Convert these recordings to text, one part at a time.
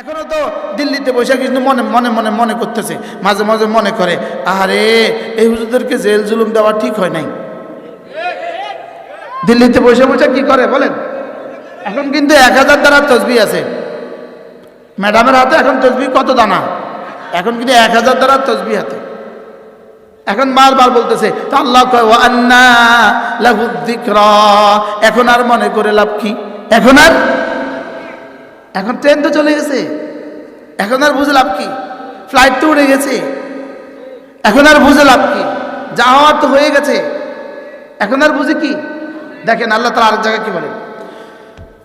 এখনও তো দিল্লিতে বসে কিন্তু মনে মনে মনে মনে করতেছে, মাঝে মাঝে মনে করে আরে এই হুজুরদেরকে জেল জুলুম দেওয়া ঠিক হয় নাই। দিল্লিতে বসে বসে কি করে বলেন? এখন কিন্তু এক হাজার দ্বারা তসবি আছে। ম্যাডামের হাতে এখন তসবি কত দানা? এখন কিন্তু এক হাজার দ্বারা তসবি হাতে। এখন বারবার বলতেছে আল্লাহ আন্না এখন আর মনে করে লাভ কি? এখন আর এখন ট্রেন তো চলে গেছে এখন আর বুঝে লাভ কি ফ্লাইট তো উড়ে গেছে এখন আর বুঝে লাভ কি যা হওয়ার তো হয়ে গেছে এখন আর বুঝে কি দেখেন আল্লাহ তালা আরেক জায়গায় কি বলেন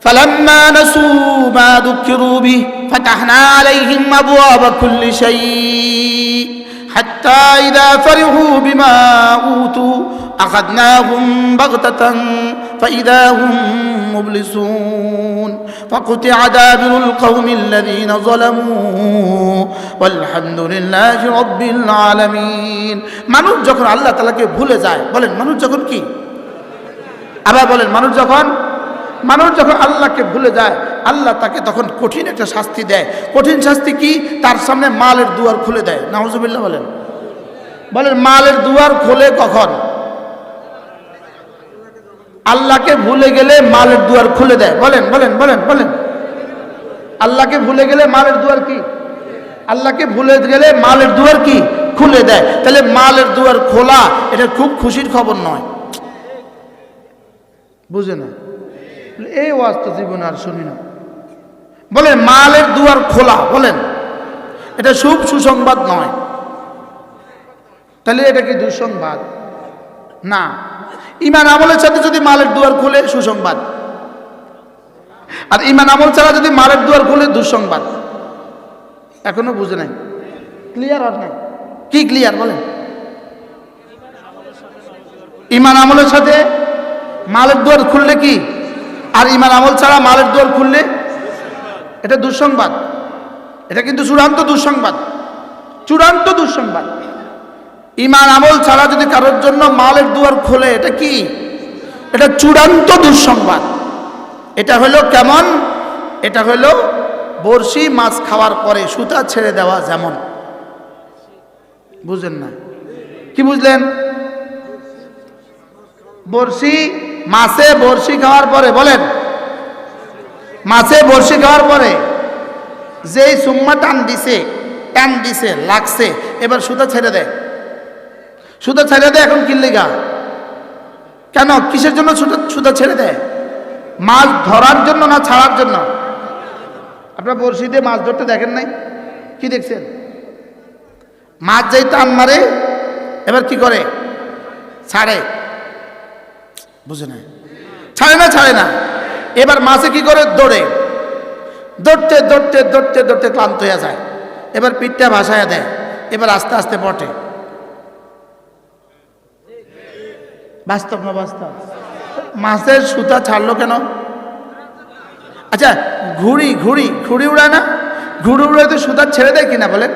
فلما نسوا ما ذكروا به فتحنا عليهم أبواب كل شيء حتى إذا فرحوا بما أوتوا أخذناهم بغتة فإذا هم مبلسون فقطع دابر القوم الذين ظلموا والحمد لله رب العالمين মানুষ যখন আল্লাহ তালাকে ভুলে যায় বলেন মানুষ যখন কি আবার বলেন মানুষ যখন মানুষ যখন আল্লাহকে ভুলে যায় আল্লাহ তাকে তখন কঠিন একটা শাস্তি দেয় কঠিন শাস্তি কি তার সামনে মালের দুয়ার খুলে দেয় নাহজুবিল্লাহ বলেন বলেন মালের দুয়ার খোলে কখন আল্লাহকে ভুলে গেলে মালের দুয়ার খুলে দেয়। বলেন বলেন বলেন বলেন। আল্লাহকে ভুলে গেলে মালের দুয়ার কি? আল্লাহকে ভুলে গেলে মালের দুয়ার কি? খুলে দেয়। তাহলে মালের দুয়ার খোলা, এটা খুব খুশির খবর নয়। বুঝে না? এই ওয়াজ তো জীবনে আর শুনি না। বলেন মালের দুয়ার খোলা, বলেন। এটা শুভ সুসংবাদ নয়। তাহলে এটা কি দুঃসংবাদ? না। ইমান আমলের সাথে যদি মালের দুয়ার খুলে, সুসংবাদ। আর ইমান আমল ছাড়া যদি মালের দুয়ার খুলে, দুঃসংবাদ। এখনও বুঝে নাই। ক্লিয়ার আর নাই? কি ক্লিয়ার বলেন? ইমান আমলের সাথে মালের দুয়ার খুললে কি? আর ইমান আমল ছাড়া মালের দুয়ার খুললে? এটা দুঃসংবাদ। এটা কিন্তু চূড়ান্ত দুঃসংবাদ। চূড়ান্ত দুঃসংবাদ। ইমান আমল ছাড়া যদি কারোর জন্য মালের দুয়ার খোলে, এটা কি? এটা চূড়ান্ত দুঃসংবাদ। এটা হলো কেমন? এটা হলো বড়শি মাছ খাওয়ার পরে সুতা ছেড়ে দেওয়া যেমন। বুঝলেন না? কি বুঝলেন? বড়শি, মাছে বড়শি খাওয়ার পরে, বলেন। মাছে বড়শি খাওয়ার পরে যেই সুম্মা টান দিছে টান দিছে, লাগছে, এবার সুতা ছেড়ে দেয়। সুতা ছেড়ে দেয় এখন কিনলে গা। কেন? কিসের জন্য সুতা ছেড়ে দেয়? মাছ ধরার জন্য না ছাড়ার জন্য? আপনার বড়শি দিয়ে মাছ ধরতে দেখেন নাই? কি দেখছেন? মাছ যেই টান মারে, এবার কি করে? ছাড়ে। বুঝে না ছাড়ে না ছাড়ে না? এবার মাছে কি করে? দৌড়ে। দৌড়তে দৌড়তে দৌড়তে দৌড়তে ক্লান্ত হয়ে যায়। এবার পিঠটা ভাসায় দেয়। এবার আস্তে আস্তে পটে বাস্তব না বাস্তব? মাছের সুতা ছাড়লো কেন? আচ্ছা ঘুড়ি ঘুড়ি ঘুড়ি উড়ায় না? ঘুড়ি উড়ায় তো সুতা ছেড়ে দেয় কিনা বলে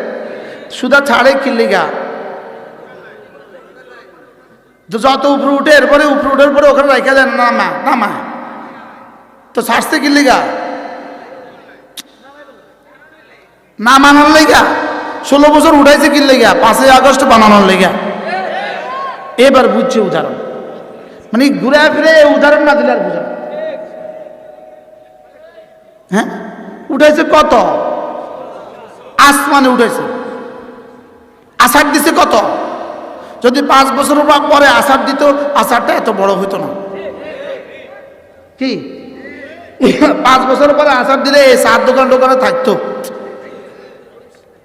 সুতা ছাড়ে কিল্লিগা যত উপরে উঠে এরপরে উপরে উঠার পরে ওখানে রেখে দেন, না মা না মা। তো ছাড়ছে কিল্লিগা না মানার লেগা? ষোলো বছর উঠাইছে কি লেগা? পাঁচই আগস্ট বানানোর লেগা। এবার বুঝছে উদাহরণ। মানে ঘুরে ফিরে উদাহরণ না দিলে আর বুঝে হ্যাঁ? উঠাইছে কত? আসমানে উঠেছে আষাঢ় দিছে কত? যদি পাঁচ বছর পরে আষাঢ় দিত, আষাঢ়টা এত বড় হইতো না। কি? পাঁচ বছর পরে আষাঢ় দিলে এই সাত দোকান দোকানে থাকতো।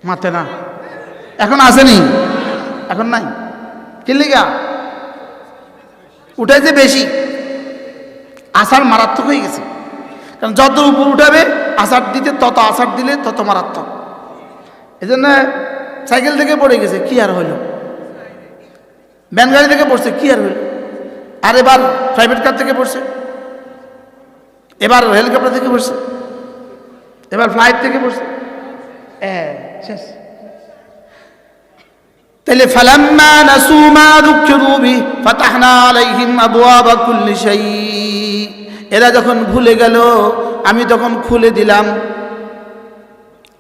মাথে না। এখন আসেনি। এখন নাই। কি লিগা উঠাইছে বেশি। আষাঢ় মারাত্মক হয়ে গেছে। কারণ যত উপর উঠাবে, আষাঢ় দিতে তত আষাঢ় দিলে তত মারাত্মক। এই জন্য সাইকেল থেকে পড়ে গেছে, কি আর হইল? ভ্যান গাড়ি থেকে পড়ছে, কি আর হইল? আর এবার প্রাইভেট কার থেকে পড়ছে। এবার হেলিকপ্টার থেকে পড়ছে। এবার ফ্লাইট থেকে পড়ছে। হ্যাঁ শেষ। তাহলে ফালাম্মা নাসু মা যুকিরু বি, ফাতাহনা আলাইহিম আবওয়াবা কুল্লি শাই। এরা যখন ভুলে গেল, আমি তখন খুলে দিলাম।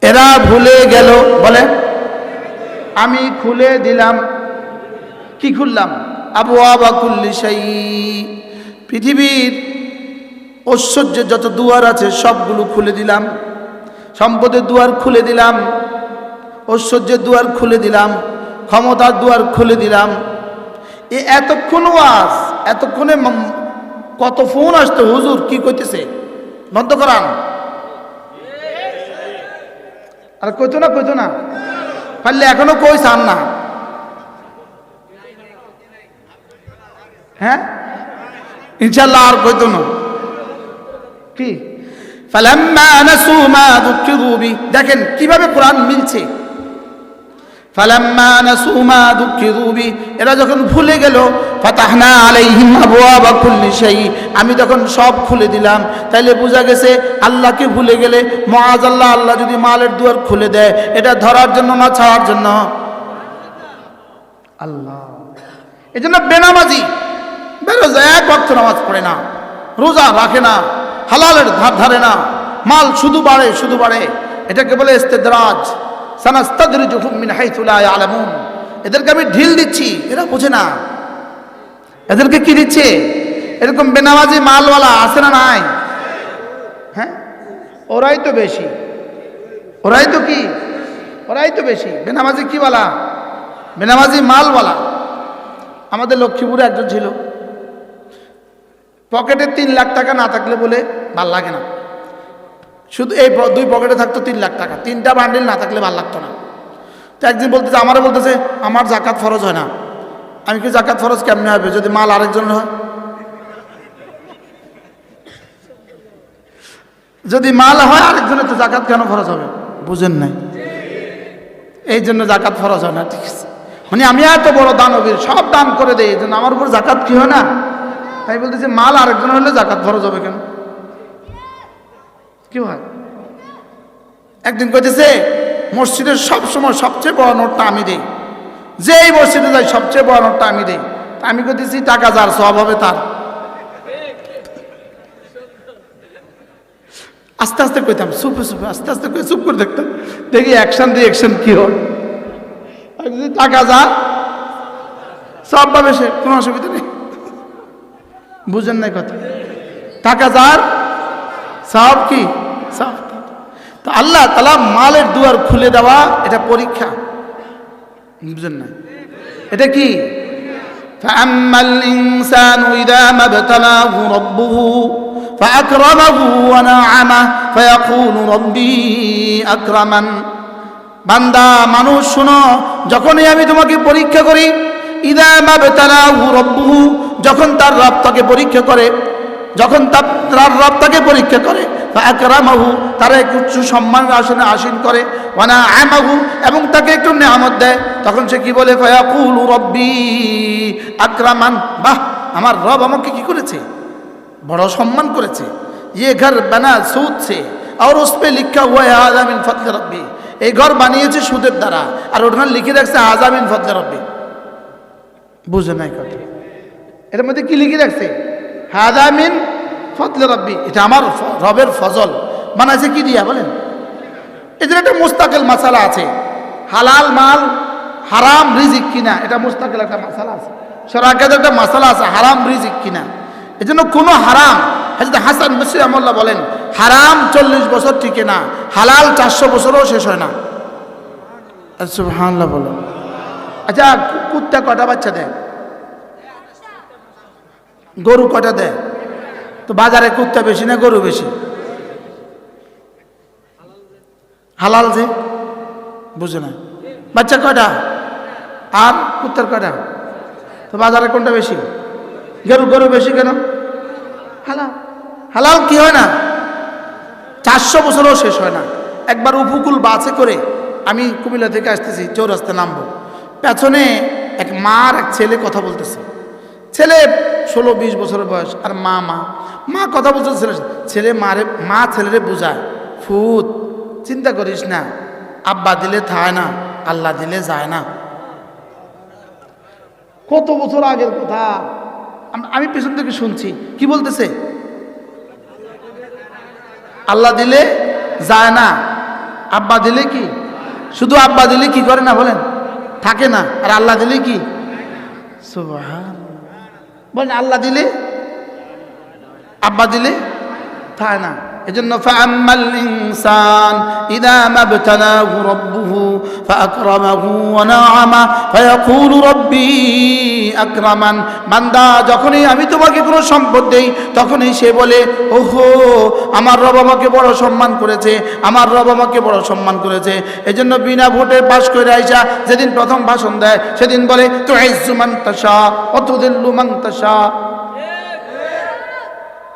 এরা ভুলে গেল, বলে? আমি খুলে দিলাম। কি খুললাম? আবু আবা কুল্লি সাই পৃথিবীর ঐশ্বর্যের যত দুয়ার আছে, সবগুলো খুলে দিলাম। সম্পদের দুয়ার খুলে দিলাম। ঐশ্বর্যের দুয়ার খুলে দিলাম। ক্ষমতার দুয়ার খুলে দিলাম। এ এতক্ষণ ওয়াজ, এতক্ষণে কত ফোন আসতো, হুজুর কি কইতেছে? বন্ধ করান। আর কইতো না কইতো না। পারলে এখনও কই চান না। হ্যাঁ? ইনশাল্লাহ আর কইতো না। কি? দেখেন কীভাবে কোরআন মিলছে। ফালাম্মা নাসু মা যুকিরু বি। এরা যখন ভুলে গেল, ফাতাহনা আলাইহিম আবওয়াবা কুল্লি শাই আমি তখন সব খুলে দিলাম। তাইলে বোঝা গেছে, আল্লাহকে ভুলে গেলে মহাজাল্লাহ আল্লাহ আল্লাহ যদি মালের দুয়ার খুলে দেয়, এটা ধরার জন্য না ছাড়ার জন্য? আল্লাহ। এই জন্য বেনামাজি, বেরোজ এক ভক্ত নামাজ পড়ে না, রোজা রাখে না, হালালের ধার ধারে না, মাল শুধু বাড়ে শুধু বাড়ে। এটাকে বলে ইস্তেদরাজ। এদেরকে আমি ঢিল দিচ্ছি, এরা বোঝে না। এদেরকে কি দিচ্ছে? এরকম বেনামাজি মালওয়ালা আছে না নাই? হ্যাঁ? ওরাই তো বেশি। ওরাই তো কি? ওরাই তো বেশি। বেনামাজি কি বলা? বেনামাজি মালওয়ালা। আমাদের লক্ষ্মীপুরে একজন ছিল। পকেটে তিন লাখ টাকা না থাকলে বলে, ভালো লাগে না। শুধু এই দুই পকেটে থাকতো তিন লাখ টাকা। তিনটা বান্ডিল না থাকলে ভালো লাগতো না। তো একদিন বলতেছে, আমারও বলতেছে, আমার জাকাত ফরজ হয় না। আমি কি জাকাত ফরজ কেমনে হবে? যদি মাল আরেকজনের হয়? যদি মাল হয় আরেকজনের, তো জাকাত কেন ফরজ হবে? বুঝেন নাই। এই জন্য জাকাত ফরজ হয় না, ঠিক আছে। মানে আমি এত বড় দানবীর, সব দান করে দেই, এই জন্য আমার উপর জাকাত কি হয় না? তাই বলতেছে, মাল আরেকজন হলে জাকাত ফরজ হবে কেন? কি হয়? একদিন কইতেছে, মসজিদের সব সময় সবচেয়ে বড় নোটটা আমি দেই। যেই মসজিদে যাই, সবচেয়ে বড় নোটটা আমি দেই। আমি কইতেছি, টাকা যার, সব হবে তার। আস্তে আস্তে কইতাম, চুপে চুপে, আস্তে আস্তে করে চুপ করে দেখতাম। দেখি অ্যাকশন দিয়ে অ্যাকশন কি হয়। টাকা যা সব পাবে সে, কোনো অসুবিধা নেই। বুঝেন নাই কথা। টাকা যার সব কি সব তার। তো আল্লাহ তালা মালের দুয়ার খুলে দেওয়া এটা পরীক্ষা বুঝেন না এটা কি فأما الإنسان إذا ما ابتلاه ربه فأكرمه ونعمه فيقول ربي أكرمن বান্দা মানুষ শোনো যখনই আমি তোমাকে পরীক্ষা করি ইদা মাবতালাহু রব্বুহু যখন তার রব তাকে পরীক্ষা করে যখন তার রব তাকে পরীক্ষা করে আকরামাহু তারা একটু সম্মান আসনে আসীন করে মানা আমাহু এবং তাকে একটু নেহামত দেয়, তখন সে কি বলে, ফয়াকুল রব্বি আক্রামান, বাহ, আমার রব আমাকে কি করেছে? বড় সম্মান করেছে। ইয়ে ঘর বানা সুদছে, আর উস পে লিখা হুয়া আজামিন ফতলে রব্বি। এই ঘর বানিয়েছে সুদের দ্বারা, আর ওটা লিখে রাখছে আজামিন ফতলে রব্বি। বুঝে নাই কথা। এটার মধ্যে কি লিখে রাখছে? হাজামিন ফজল রব্বি। এটা আমার রবের ফজল। বানাইছে কি দিয়া বলেন? এদের একটা মুস্তাকিল মাসালা আছে। হালাল মাল হারাম রিজিক কিনা এটা মুস্তাকিল একটা মাসালা আছে। সরাকের একটা মাসালা আছে হারাম রিজিক কিনা। এই জন্য কোনো হারাম হাজরত হাসান বসির আমল্লাহ বলেন হারাম চল্লিশ বছর টিকে না হালাল চারশো বছরও শেষ হয় না। সুবহানাল্লাহ বলো আচ্ছা কুত্তা কটা বাচ্চা দেয়? গরু কটা দেয়? তো বাজারে কুত্তা বেশি না গরু বেশি? হালাল যে? বুঝে না। বাচ্চা কয়টা? আর কুত্তার কয়টা? তো বাজারে কোনটা বেশি? গরু গরু বেশি কেন? হালাল। হালাল কি হয় না? চারশো বছরও শেষ হয় না। একবার উপকূল বাসে করে আমি কুমিল্লা থেকে আসতেছি চৌরাস্তা নামবো। পেছনে এক মার, এক ছেলে কথা বলতেছে। ছেলে ষোলো বিশ বছর বয়স, আর মা মা। মা কথা বলছে ছেলে ছেলে মারে, মা ছেলেরে বোঝায়, ফুত, চিন্তা করিস না, আব্বা দিলে থায় না আল্লাহ দিলে যায় না। কত বছর আগের কথা। আমি পেছন থেকে শুনছি। কি বলতেছে? আল্লাহ দিলে যায় না, আব্বা দিলে কি? শুধু আব্বা দিলে কি করে না বলেন? থাকে না, আর আল্লাহ দিলে কি? সুবহান বলেন আল্লাহ দিলে? আব্বা দিলে? তা না। এজন্য ফাআম্মাল ইনসান, ইদা মাবতালাহু রাব্বুহু ফাআকরামাহু ওয়া নাআমা, ফায়াকুলু রাব্বি আকরামান। বান্দা, যখনই আমি তোমাকে কোনো সম্পদ দেই, তখনই সে বলে, ওহো, আমার রব আমাকে বড় সম্মান করেছে, আমার রব আমাকে বড় সম্মান করেছে। এজন্য বিনা ভোটে পাস করে আইসা, যেদিন প্রথম ভাষণ দেয়, সেদিন বলে তো ইজ্জুমান তাশা অতুদিল্লু মান তাশা।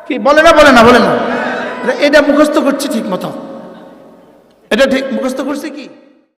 কি, বলে না বলে না বলে না। এটা মুখস্থ করছি ঠিক মতো। এটা ঠিক মুখস্থ করছে কি?